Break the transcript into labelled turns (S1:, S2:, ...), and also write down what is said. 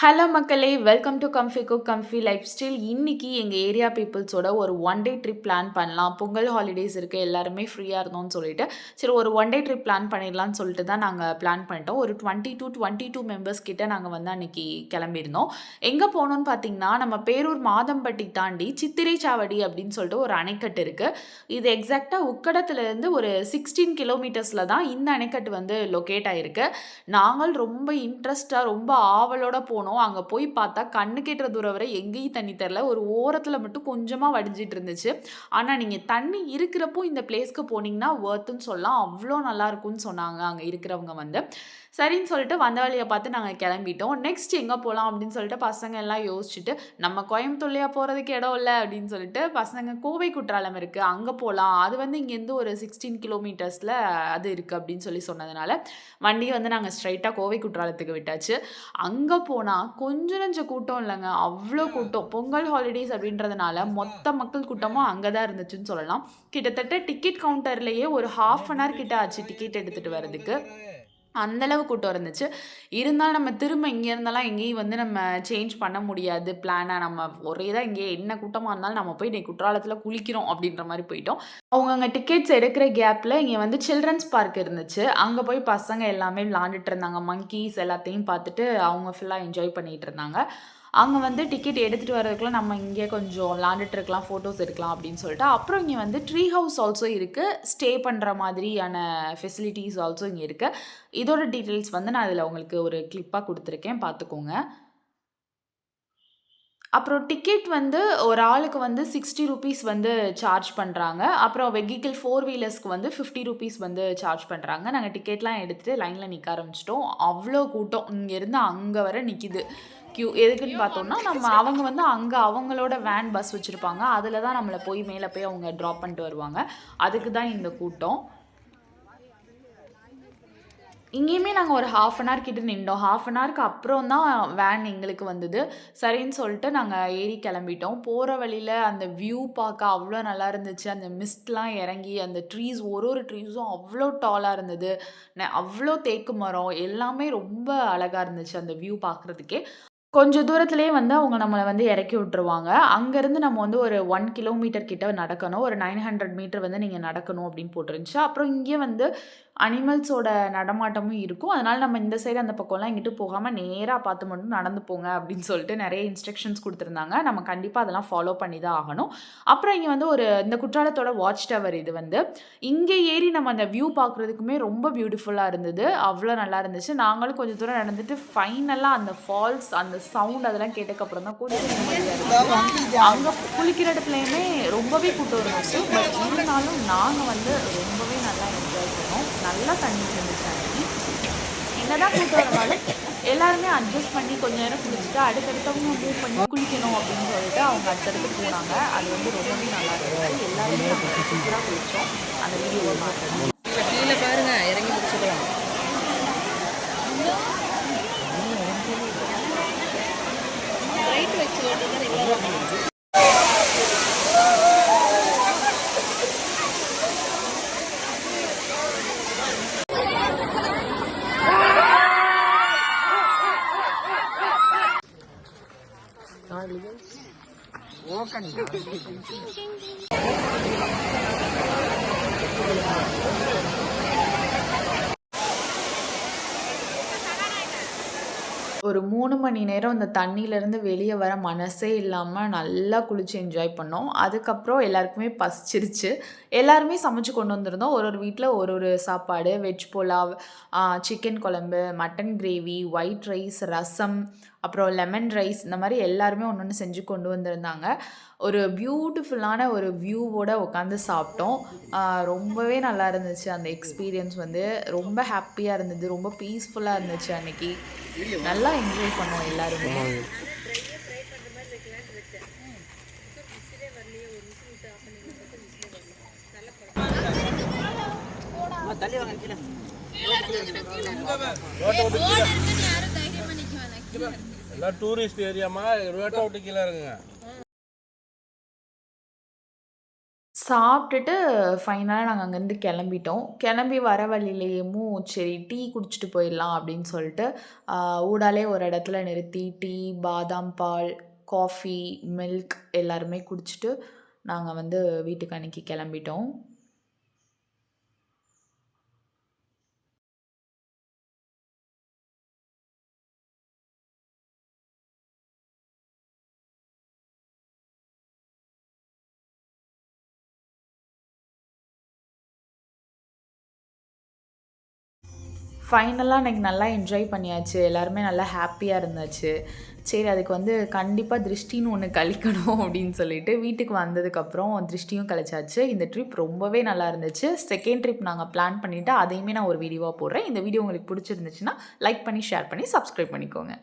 S1: Hello மக்களே! Welcome to comfy cook comfy life style. இன்னைக்கு எங்கள் ஏரியா பீப்புள்ஸோட ஒரு ஒன் டே ட்ரிப் பிளான் பண்ணலாம். பொங்கல் ஹாலிடேஸ் இருக்குது எல்லாருமே ஃப்ரீயாக இருந்தோம்னு சொல்லிட்டு, சரி ஒரு ஒன் டே ட்ரிப் பிளான் பண்ணிடலாம்னு சொல்லிட்டு தான் நாங்கள் பிளான் பண்ணிட்டோம். ஒரு 22, 22 மெம்பர்ஸ் கிட்ட நாங்கள் வந்து அன்னைக்கு கிளம்பியிருந்தோம். எங்கே போனோம்னு பார்த்தீங்கன்னா, நம்ம பேரூர் மாதம்பட்டி தாண்டி சித்திரை சாவடி அப்படின்னு சொல்லிட்டு ஒரு அணைக்கட்டு இருக்குது இது எக்ஸாக்டாக உக்கடத்துலேருந்து ஒரு சிக்ஸ்டீன் கிலோமீட்டர்ஸில் தான் இந்த அணைக்கட்டு வந்து லொகேட் ஆகிருக்கு நாங்கள் ரொம்ப இன்ட்ரெஸ்ட்டாக ரொம்ப ஆவலோட போனோம். அங்கே போய் பார்த்தா கண்ணு கேட்டுற தூரம் வரை எங்கேயும் தண்ணி தெரில ஒரு ஓரத்தில் மட்டும் கொஞ்சமாக வடிஞ்சிட்டு இருந்துச்சு. ஆனால் நீங்கள் தண்ணி இருக்கிறப்போ இந்த பிளேஸ்க்கு போனீங்கன்னா ஒர்த்துன்னு சொல்லலாம். அவ்வளோ நல்லாயிருக்கும்னு சொன்னாங்க அங்கே இருக்கிறவங்க வந்து. சரின்னு சொல்லிட்டு வந்த வழிய பார்த்து நாங்க கிளம்பிட்டோம். நெக்ஸ்ட் எங்க போலாம் அப்படின்னு சொல்லிட்டு பசங்க எல்லாம் யோசிச்சுட்டு, நம்ம கோயம்புத்தூர்லயா போறதுக்கு இடம் இல்ல அப்படின்னு சொல்லிட்டு பசங்க கோவை குற்றாலம் இருக்கு. அங்க போலாம். அது வந்து இங்கேருந்து ஒரு 16 கிலோமீட்டர்ஸ்ல அது இருக்கு அப்படின்னு சொல்லி சொன்னதுனால, வண்டிய வந்து நாங்க ஸ்ட்ரெய்ட்டா கோவை குற்றாலத்துக்கு விட்டாச்சு. அங்க போனா கொஞ்சம் நெஞ்ச கூட்டம் இல்லங்க. அவ்ளோ கூட்டம். பொங்கல் ஹாலிடேஸ் அப்படின்றதுனால மொத்த மக்கள் கூட்டமும் அங்க தான் இருந்துச்சுன்னு சொல்லலாம். கிட்டத்தட்ட டிக்கெட் கவுண்டர்லயே ஒரு 1/2 அன் ஹவர் கிட்ட ஆச்சு டிக்கெட் எடுத்துட்டு வரதுக்கு. அந்த அளவு கூட்டம் இருந்துச்சு. இருந்தாலும் நம்ம திரும்ப இங்கே இருந்தெல்லாம் எங்கேயும் வந்து நம்ம சேஞ்ச் பண்ண முடியாது பிளான. நம்ம ஒரே தான் இங்கேயே என்ன கூட்டமாக இருந்தாலும் நம்ம போய் இன்னைக்கு குற்றாலத்தில் குளிக்கிறோம் அப்படின்ற மாதிரி போயிட்டோம். அவங்க அங்கே டிக்கெட்ஸ் எடுக்கிற கேப்பில் இங்கே வந்து சில்ட்ரன்ஸ் பார்க் இருந்துச்சு. அங்கே போய் பசங்க எல்லாமே விளாண்டுட்டு இருந்தாங்க. மங்கீஸ் எல்லாத்தையும் பார்த்துட்டு அவங்க ஃபுல்லாக என்ஜாய் பண்ணிகிட்டு இருந்தாங்க. அங்கே வந்து டிக்கெட் எடுத்துகிட்டு வரதுக்குள்ள நம்ம இங்கே கொஞ்சம் விளாண்டுட்டு இருக்கலாம், ஃபோட்டோஸ் எடுக்கலாம் அப்படின்னு சொல்லிட்டு, அப்புறம் இங்கே வந்து ட்ரீ ஹவுஸ் ஆல்சோ இருக்குது ஸ்டே பண்ணுற மாதிரியான ஃபெசிலிட்டிஸ் ஆல்சோ இங்கே இருக்குது இதோட டீட்டெயில்ஸ் வந்து நான் இதில் உங்களுக்கு ஒரு கிளிப்பாக கொடுத்துருக்கேன். பார்த்துக்கோங்க. அப்புறம் டிக்கெட் வந்து ஒரு ஆளுக்கு வந்து ₹60 வந்து சார்ஜ் பண்ணுறாங்க அப்புறம் வெஹிக்கிள் ஃபோர் வீலர்ஸ்க்கு வந்து ₹50 வந்து சார்ஜ் பண்ணுறாங்க நாங்கள் டிக்கெட்லாம் எடுத்துகிட்டு லைனில் நிற்க ஆரம்பிச்சிட்டோம். அவ்வளோ கூட்டம். இங்கேருந்து அங்கே வர நிற்கிது கியூ எதுக்குன்னு பார்த்தோம்னா, நம்ம அவங்க வந்து அங்கே அவங்களோட வேன் பஸ் வச்சுருப்பாங்க அதில் தான் நம்மளை போய் மேலே போய் அவங்க ட்ராப் பண்ணிட்டு வருவாங்க. அதுக்கு தான் இந்த கூட்டம். இங்கேயுமே நாங்கள் ஒரு 1/2 அன் ஹவர் கிட்ட நின்றோம் ஹாஃப் அன் ஹவருக்கு அப்புறம் தான் வேன் எங்களுக்கு வந்தது. சரின்னு சொல்லிட்டு நாங்கள் ஏறி கிளம்பிட்டோம். போகிற வழியில் அந்த வியூ பார்க்க அவ்வளோ நல்லா இருந்துச்சு. அந்த மிஸ்ட்லாம் இறங்கி அந்த ட்ரீஸ் ஒரு ஒரு ட்ரீஸும் அவ்வளோ டாலாக இருந்தது. ந தேக்கு மரம் எல்லாமே ரொம்ப அழகாக இருந்துச்சு அந்த வியூ பார்க்குறதுக்கே. கொஞ்சம் தூரத்துலேயே வந்து அவங்க நம்மளை வந்து இறக்கி விட்டுருவாங்க. அங்கேருந்து நம்ம வந்து ஒரு ஒன் கிலோமீட்டர் கிட்ட நடக்கணும். ஒரு 900 மீட்டர் வந்து நீங்கள் நடக்கணும் அப்படின்னு போட்டிருந்துச்சு. அப்புறம் இங்கே வந்து அனிமல்ஸோட நடமாட்டமும் இருக்கும். அதனால் நம்ம இந்த சைடு அந்த பக்கம்லாம் இங்கிட்டு போகாமல் நேராக பார்த்து மட்டும் நடந்து போங்க அப்படின்னு சொல்லிட்டு நிறைய இன்ஸ்ட்ரக்ஷன்ஸ் கொடுத்துருந்தாங்க நம்ம கண்டிப்பாக அதெல்லாம் ஃபாலோ பண்ணி தான் ஆகணும். அப்புறம் இங்கே வந்து ஒரு இந்த குற்றாலத்தோட வாட்ச் டவர் இது வந்து. இங்கே ஏறி நம்ம அந்த வியூ பார்க்குறதுக்குமே ரொம்ப பியூட்டிஃபுல்லாக இருந்தது. அவ்வளோ நல்லா இருந்துச்சு. நாங்களும் கொஞ்சம் தூரம் நடந்துட்டு ஃபைனலாக அந்த ஃபால்ஸ் அந்த சவுண்ட் அதெல்லாம் கேட்டக்கப்புறம் தான் கொஞ்சம் அங்கே குளிக்கிற இடத்துலையுமே ரொம்பவே கூட்டம் இருந்துச்சு. பட் இருந்தாலும் நாங்கள் வந்து ரொம்பவே நல்லா என்ஜாய் பண்ணோம். நல்லா தண்ணி இருந்துச்சு என்னதான் கூட்டம் இருந்தாலும் எல்லாருமே அட்ஜஸ்ட் பண்ணி கொஞ்ச நேரம் குளிச்சுட்டு அடுத்தடுத்தவங்க மூவ் பண்ணி குளிக்கணும் அப்படின்னு சொல்லிட்டு அவங்க அடுத்தடுத்து போனாங்க. அது வந்து ரொம்பவே நல்லா இருந்துச்சு. எல்லாருமே நாங்கள் சூப்பராக குளித்தோம் அந்த வீடியோவ பார்க்கணும்
S2: கீழே பாருங்க இறங்கி பிடிச்சிக்கலாம்
S1: ஒரு மூணு மணி நேரம் இந்த தண்ணியிலேருந்து வெளியே வர மனசே இல்லாமல் நல்லா குளிச்சு என்ஜாய் பண்ணோம். அதுக்கப்புறம் எல்லாருக்குமே பசிச்சிருச்சு. எல்லாருமே சமைச்சு கொண்டு வந்திருந்தோம். ஒரு ஒரு வீட்டில் ஒரு ஒரு சாப்பாடு. வெஜ் புலாவ், சிக்கன் குழம்பு, mutton gravy, white rice, rasam, அப்புறம் லெமன் ரைஸ் இந்த மாரி எல்லாருமே ஒண்ணொண்ணு செஞ்சு கொண்டு வந்திருந்தாங்க. ஒரு பியூட்டிஃபுல்லான ஒரு வியூவோட உட்காந்து சாப்பிட்டோம். ரொம்பவே நல்லா இருந்துச்சு அந்த எக்ஸ்பீரியன்ஸ் வந்து. ரொம்ப ஹேப்பியா இருந்தது. ரொம்ப பீஸ்ஃபுல்லா இருந்துச்சு அன்னைக்கு. நல்லா என்ஜாய் பண்ணோம் எல்லாருமே.
S3: எல்லாம் டூரிஸ்ட் ஏரியாமா ரோட்டை விட்டு கீழே
S1: சாப்பிட்டுட்டு ஃபைனலாக நாங்கள் அங்கேருந்து கிளம்பிட்டோம். கிளம்பி வர வழியிலேயும் சரி டீ குடிச்சிட்டு போயிடலாம் அப்படின்னு சொல்லிட்டு ஊடாலே ஒரு இடத்துல நிறுத்தி டீ பாதாம் பால் காஃபி மில்க் எல்லாருமே குடிச்சிட்டு நாங்கள் வந்து வீட்டுக்கு அன்னைக்கு கிளம்பிட்டோம். ஃபைனலாக எனக்கு நல்லா என்ஜாய் பண்ணியாச்சு. எல்லாருமே நல்லா ஹாப்பியாக இருந்துச்சு. சரி அதுக்கு வந்து கண்டிப்பாக திருஷ்டின்னு ஒன்று கழிக்கணும் அப்படின்னு சொல்லிட்டு வீட்டுக்கு வந்ததுக்கப்புறம் திருஷ்டியும் கழிச்சாச்சு. இந்த ட்ரிப் ரொம்பவே நல்லா இருந்துச்சு. செகண்ட் ட்ரிப் நாங்கள் பிளான் பண்ணிவிட்டு அதையுமே நான் ஒரு வீடியோவாக போடுறேன். இந்த வீடியோ உங்களுக்கு பிடிச்சிருந்துச்சுன்னா லைக் பண்ணி ஷேர் பண்ணி சப்ஸ்கிரைப் பண்ணிக்கோங்க.